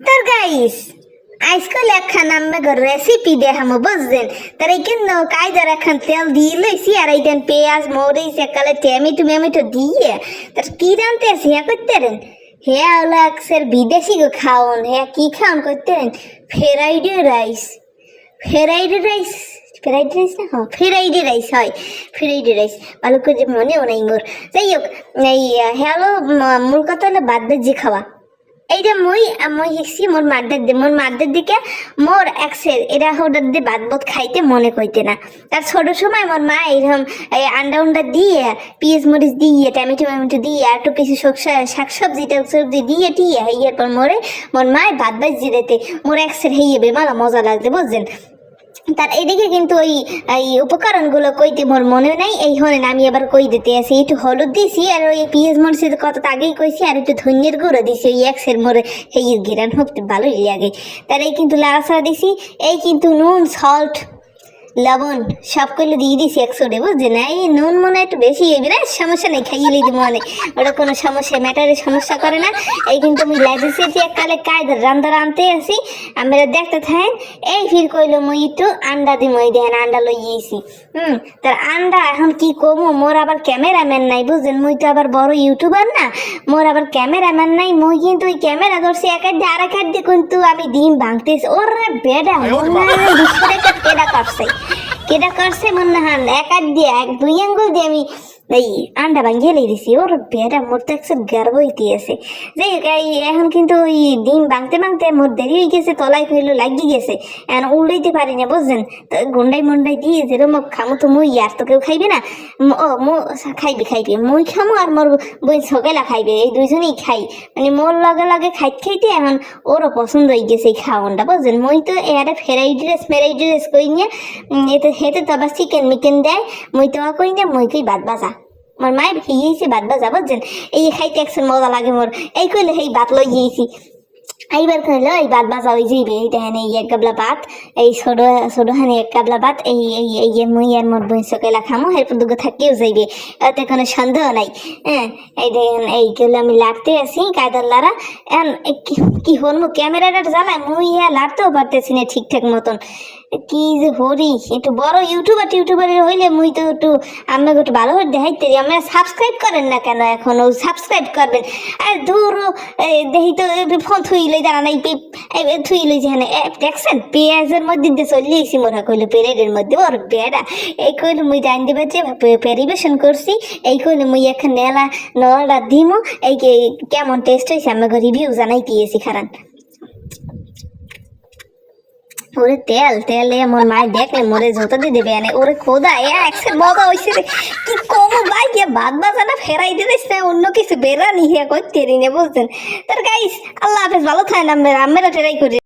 তোর গাইস আজকাল একখান আমি রেসিপি দেখামো, বুঝছেন? তার এই কিন্তু কায়দার একখান তেল দিয়ে লইছি, আর এইখান পেঁয়াজ, মরিচ, একালে টমেটো, মেমেটো দিয়ে। তার কি রানতে আছে হ্যাঁ করতে রেন হ্যাঁ হলো একসের বিদেশি গো খাওন। হ্যাঁ কি খাওন করতে rain fried rice. Fried rice? Fried rice না? হ্যাঁ ফ্রাইড রাইস হয়। Fried rice. ভালো করে মনেও নাই মোর। যাই হোক, এই, হ্যালো মোর কথা হলো বাদ যে খাওয়া। এইটা মই মই শিখছি মোর মারদের দি মোর মারদের দিকে মোর একসের এরা হোডার দিয়ে বাদ বোধ খাইতে মনে কইতে না। তার ছোট সময় মোর মা এরকম এই আন্ডা উন্ডা দিয়ে, পিঁয়াজ মরিচ দিয়ে, টমেটো টমেটো দিয়ে আর একটু কিছু শাক সবজি টাক সবজি দিয়ে টিয়ে হইয়ার পর মোরে মোর মায় ভাত বাজি দিতে। মোর একসের হইয়ে বেমালা মজা লাগতে বুঝছেন? তার এদিকে কিন্তু ওই, এই উপকরণগুলো কইতে মোর মনে নাই। এই হলেন আমি আবার কই দিতে আছি একটু হলুদ দিছি আর ওই পিঁয়াজ মরিচের কত আগেই কইছি আর একটু ধনিয়ার গুঁড়ো দিছি। ওই একসের মোরে এই গিরান হোক, ভালোই লাগে। তার এই কিন্তু লাড়াছাড়া দিছি, এই কিন্তু নুন সল্ট লবণ সব করলে দিয়ে দিছি একশো ডে বুঝছেন এই নুন মনে একটু বেশি বিরাট সমস্যা নেই খাইয়ে লিদি মনে। ওটা কোনো সমস্যা ম্যাটারের সমস্যা করে না। এই কিন্তু আমি লেজিসেটি এককালে কায়দার রান্না রানতে আসি। আমরা দেখতে থাকেন এই ফির কইলো মুই একটু আন্ডা দি মই দেন আন্ডা লই গিয়েছি হুম তার আন্ডা এখন কি কমু? মোর আবার ক্যামেরাম্যান নাই বুঝছেন মুই তো আবার বড় ইউটিউবার না। মোর আবার ক্যামেরাম্যান নাই মুই কিন্তু ওই ক্যামেরা ধরছি এক হাত দিয়ে আর এক হাত দিয়ে কিন্তু আমি ডিম ভাঙতেছি। ওরে বেডা মনে হয় দুশো টাকা কেডা কাটছে। কেডা করছে মনে হয় এক হাত দিয়ে এক দুই আঙ্গুল দিয়ে আমি এই, আন্ডা ভাঙিয়ে লাই দিছি, ওর বেটা মোর তো একশো গর্ব হইতেছে যে এখন কিন্তু ওই ডিম ভাঙতে ভাঙতে মোর দেরি হয়ে গেছে, তলায় কইলো লাগিয়ে গেছে। এখন উল্টাইতে পারি না, বুঝছেন? তো গুন্ডাই মুন্ডাই দিয়ে যেরকম খামো তো মুই, আর তো কেউ খাইবে না। ও, মো খাইবে খাইবে। মুই খামো আর মোর বই সকালা খাইবে, এই দুইজনেই খাই। মানে মোর লগে লগে খাইতে খাইতে এখন ওরও পছন্দ হয়ে গেছে এই খাওয়ানটা, বুঝছেন? মুই তো এরা ফেরাই ড্রেস ফেরাই ড্রেস কই নিয়ে এতে, হেতে তো আবার চিকেন মিকেন দেয়, মুই তো কই না, মুই কই বাদ বাজা মোর মায়ের খেয়েছি ভাত ভাজা যেন এই খাইতে একশন মজা লাগে মোর এই কইলে সেই ভাত লই গিয়েছি এইবার কইলো এই ভাত ভাজা ওই যাইবে এই দেখেন, এই এক গাবলা ভাত, এই ছোট ছোট হানি এক গাবলা ভাত, এই এই এই মুই আর মোর বোন সকালে খামো, এরপর দুগো থাকিও যাইবে, এতে কোনো সন্দেহ নাই হ্যাঁ? এই দেখেন, এই গুলো আমি লাড়তে আছি, কায়দার লারা এখন কি- কি হল মু ক্যামেরাটা জ্বালায়, মুই হ্যাঁ লাড়তেও পারতেছি না ঠিকঠাক মতন। কি যে হরি, একটু বড় ইউটিউবার টিউটিউবার হইলে মুই তো একটু, আমাকে একটু ভালো করে দেখাইতে আপনারা সাবস্ক্রাইব করেন না কেন এখনও সাবস্ক্রাইব করবেন। আর দূর দেখি তো ফোন থুই এই এই থুই লইছি হ্যাঁ দেখছেন? পেঁয়াজের মধ্যে দিয়ে চলি এসি মোরা কইলো পেরেডের মধ্যে। ওর বেড়া। এই কইলো মুই জান দিবা যে পরিবেশন করছি। এই কইলো মুই এখন নেলা নলা দিমো। এই কেমন টেস্ট হয়েছে আমাকে রিভিউ জানাই দিয়েছি খারান। ওরে তেল তেল আমার মায় দেখলে মরে যত দিয়ে দেবে, এনে ওরে খোদা, এ একসের মজা হইছে রে। কি কম ভাই, কে ভাত বাজানা ফেরাই দিতে না অন্য কিছু বেরা নিয়ে করতে রিনে বলছেন তার গাইস আল্লাহ হাফেজ, ভালো থাকেন আমরা আমরা ট্রাই করি।